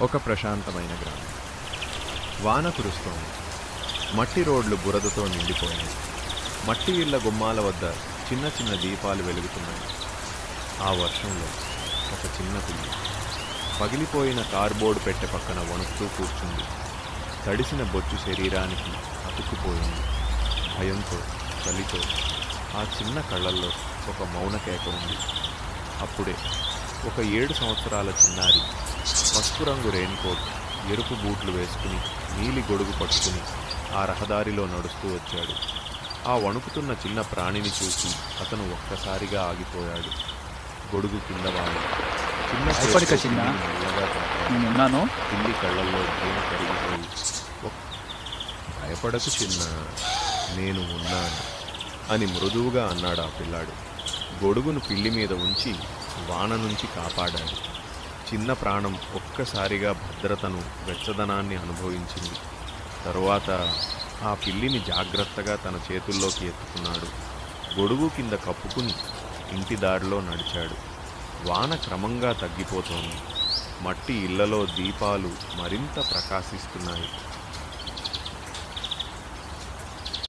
ఒక ప్రశాంతమైన గ్రామం. వాన కురుస్తోంది. మట్టి రోడ్లు బురదతో నిండిపోయాయి మట్టి ఇళ్ళ గుమ్మాల వద్ద చిన్న చిన్న దీపాలు వెలుగుతున్నాయి. ఆ వర్షంలో ఒక చిన్న పిల్లి పగిలిపోయిన కార్బోర్డ్ పెట్టె పక్కన వణుకుతూ కూర్చుంది. తడిసిన బొచ్చు శరీరానికి అతుక్కుపోయింది. భయంతో చలితో ఆ చిన్న కళ్ళల్లో ఒక మౌన కేక ఉంది. అప్పుడే ఒక ఏడు సంవత్సరాల చిన్నారి పసుపు రంగు రెయిన్కోట్ ఎరుపు బూట్లు వేసుకుని నీలి గొడుగు పట్టుకుని ఆ రహదారిలో నడుస్తూ వచ్చాడు. ఆ వణుకుతున్న చిన్న ప్రాణిని చూసి అతను ఒక్కసారిగా ఆగిపోయాడు. గొడుగు కింద వాలి చిన్న చిన్నా. పిల్లి కళ్ళల్లో భయం కరిగిపోయి "ఒక్- భయపడకు చిన్న నేను ఉన్నాను అని మృదువుగా అన్నాడు ఆ పిల్లాడు. గొడుగును పిల్లి మీద ఉంచి వాన నుంచి కాపాడాడు. చిన్న ప్రాణం ఒక్కసారిగా భద్రతను వెచ్చదనాన్ని అనుభవించింది. తరువాత ఆ పిల్లిని జాగ్రత్తగా తన చేతుల్లోకి ఎత్తుకున్నాడు. గొడుగు కింద కప్పుకుని ఇంటి దారిలో నడిచాడు. వాన క్రమంగా తగ్గిపోతోంది. మట్టి ఇళ్ళలో దీపాలు మరింత ప్రకాశిస్తున్నాయి.